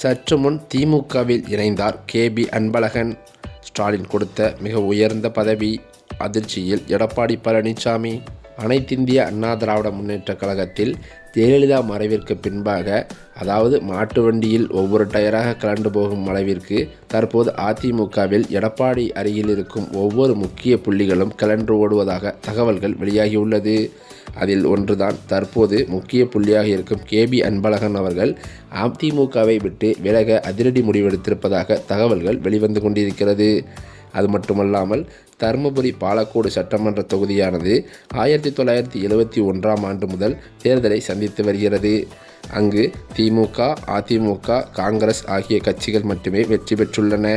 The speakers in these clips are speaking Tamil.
சற்று முன் திமுகவில் இணைந்தார் கேபி அன்பழகன். ஸ்டாலின் கொடுத்த மிக உயர்ந்த பதவி அதிர்ச்சியில் எடப்பாடி பழனிசாமி அனைத்திந்திய அண்ணா திராவிட முன்னேற்ற கழகத்தில் ஜெயலலிதா மறைவிற்கு பின்பாக அதாவது மாட்டு வண்டியில் ஒவ்வொரு டயராக கலண்டு போகும் அளவிற்கு தற்போது அதிமுகவில் எடப்பாடி அருகில் இருக்கும் ஒவ்வொரு முக்கிய புள்ளிகளும் கலன்று ஓடுவதாக தகவல்கள் வெளியாகியுள்ளது. அதில் ஒன்றுதான். தற்போது முக்கிய புள்ளியாக இருக்கும் கேபி அன்பழகன் அவர்கள் அதிமுகவை விட்டு விலக அதிரடி முடிவெடுத்திருப்பதாக தகவல்கள் வெளிவந்து கொண்டிருக்கிறது. அது மட்டுமல்லாமல் தருமபுரி பாலக்கோடு சட்டமன்ற தொகுதியானது ஆயிரத்தி தொள்ளாயிரத்தி எழுவத்தி ஒன்றாம் ஆண்டு முதல் தேர்தலை சந்தித்து வருகிறது. அங்கு திமுக அதிமுக காங்கிரஸ் ஆகிய கட்சிகள் மட்டுமே வெற்றி பெற்றுள்ளன.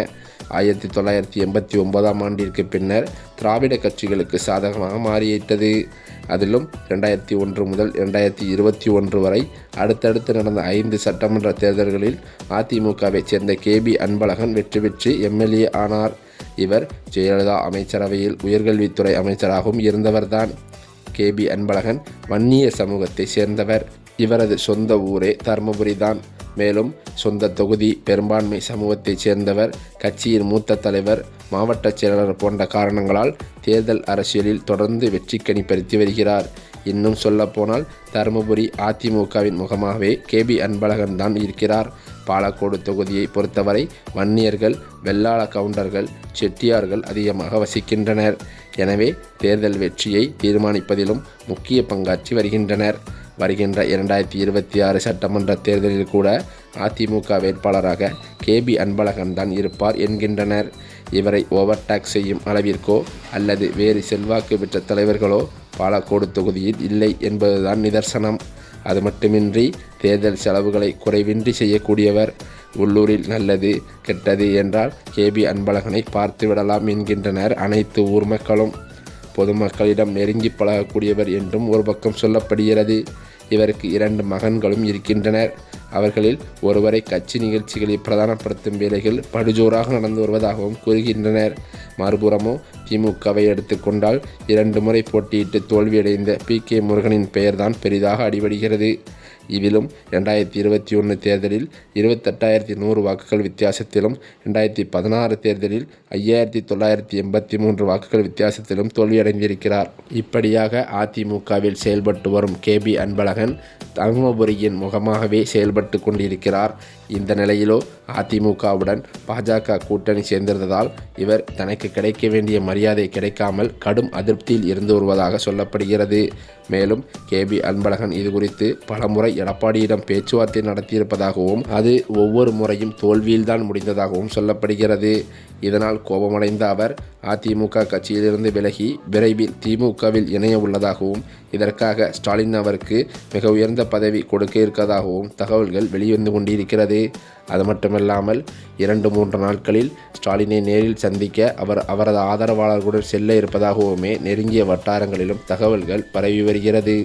ஆயிரத்தி தொள்ளாயிரத்தி எண்பத்தி ஒன்பதாம் ஆண்டிற்கு பின்னர் திராவிட கட்சிகளுக்கு சாதகமாக மாறிவிட்டது அதிலும் ரெண்டாயிரத்தி ஒன்று முதல் ரெண்டாயிரத்தி இருபத்தி ஒன்று வரை அடுத்தடுத்து நடந்த ஐந்து சட்டமன்ற தேர்தல்களில் அதிமுகவை சேர்ந்த கேபி அன்பழகன் வெற்றி பெற்று எம்எல்ஏ ஆனார். இவர் ஜெயலலிதா அமைச்சரவையில் உயர்கல்வித்துறை அமைச்சராகவும் இருந்தவர்தான். கேபி அன்பழகன் வன்னிய சமூகத்தை சேர்ந்தவர். இவரது சொந்த ஊரே தருமபுரி தான் மேலும் சொந்த தொகுதி பெரும்பான்மை சமூகத்தைச் சேர்ந்தவர் கட்சியின் மூத்த தலைவர் மாவட்ட செயலாளர் போன்ற காரணங்களால் தேர்தல் அரசியலில் தொடர்ந்து வெற்றி கணிப்பறித்து வருகிறார். இன்னும் சொல்லப்போனால் தருமபுரி அதிமுகவின் முகமாகவே கேபி அன்பழகன் தான் இருக்கிறார். பாலக்கோடு தொகுதியை பொறுத்தவரை வன்னியர்கள் வெள்ளாள கவுண்டர்கள் செட்டியார்கள் அதிகமாக வசிக்கின்றனர். எனவே தேர்தல் வெற்றியை தீர்மானிப்பதிலும் முக்கிய பங்காற்றி வருகின்றனர். வருகின்ற இரண்டாயிரத்தி இருபத்தி ஆறு சட்டமன்ற தேர்தலில் கூட அதிமுக வேட்பாளராக கேபி அன்பழகன் தான் இருப்பார் என்கின்றனர். இவரை ஓவர்டேக் செய்யும் அளவிற்கோ அல்லது வேறு செல்வாக்கு பெற்ற தலைவர்களோ பாலக்கோடு தொகுதியில் இல்லை என்பதுதான் நிதர்சனம். அது மட்டுமின்றி தேர்தல் செலவுகளை குறைவின்றி செய்யக்கூடியவர். உள்ளூரில் நல்லது கெட்டது என்றால் கேபி அன்பழகனை பார்த்துவிடலாம் என்கின்றனர் அனைத்து ஊர் மக்களும். பொதுமக்களிடம் நெருங்கி பழகக்கூடியவர் என்றும் ஒரு பக்கம் சொல்லப்படுகிறது. இவருக்கு இரண்டு மகன்களும் இருக்கின்றனர். அவர்களில் ஒருவரை கட்சி நிகழ்ச்சிகளை பிரதானப்படுத்தும் வேலைகள் படுஜோராக நடந்து வருவதாகவும் கூறுகின்றனர். மறுபுறமோ திமுகவை எடுத்துக்கொண்டால் இரண்டு முறை போட்டியிட்டு தோல்வியடைந்த பி கே முருகனின் பெயர்தான் பெரிதாக அடிபடுகிறது. இதிலும் ரெண்டாயிரத்தி இருபத்தி ஒன்று தேர்தலில் இருபத்தெட்டாயிரத்தி நூறு வாக்குகள் வித்தியாசத்திலும் ரெண்டாயிரத்தி பதினாறு தேர்தலில் ஐயாயிரத்தி தொள்ளாயிரத்தி எண்பத்தி மூன்று வாக்குகள் வித்தியாசத்திலும் தோல்வியடைந்திருக்கிறார். இப்படியாக அதிமுகவில் செயல்பட்டு வரும் கேபி அன்பழகன் தருமபுரியின் முகமாகவே செயல்பட்டு கொண்டிருக்கிறார். இந்த நிலையிலோ அதிமுகவுடன் பாஜக கூட்டணி சேர்ந்திருந்ததால் இவர் தனக்கு கிடைக்க வேண்டிய மரியாதை கிடைக்காமல் கடும் அதிருப்தியில் இருந்து வருவதாக சொல்லப்படுகிறது. மேலும் கேபி அன்பழகன் இது குறித்து பலமுறை எடப்பாடியிடம் பேச்சுவார்த்தை நடத்தியிருப்பதாகவும் அது ஒவ்வொரு முறையும் தோல்வியில்தான் முடிந்ததாகவும் சொல்லப்படுகிறது. இதனால் கோபமடைந்த அவர் அதிமுக கட்சியிலிருந்து விலகி விரைவில் திமுகவில் இணைய உள்ளதாகவும் இதற்காக ஸ்டாலின் அவருக்கு மிக உயர்ந்த பதவி கொடுக்க இருக்கதாகவும் தகவல்கள் வெளிவந்து கொண்டிருக்கிறது. அது மட்டுமல்லாமல் இரண்டு மூன்று நாட்களில் ஸ்டாலினை நேரில் சந்திக்க அவர் அவரது ஆதரவாளர்களுடன் செல்ல இருப்பதாகவுமே நெருங்கிய வட்டாரங்களிலும் தகவல்கள் பரவி வருகிறது.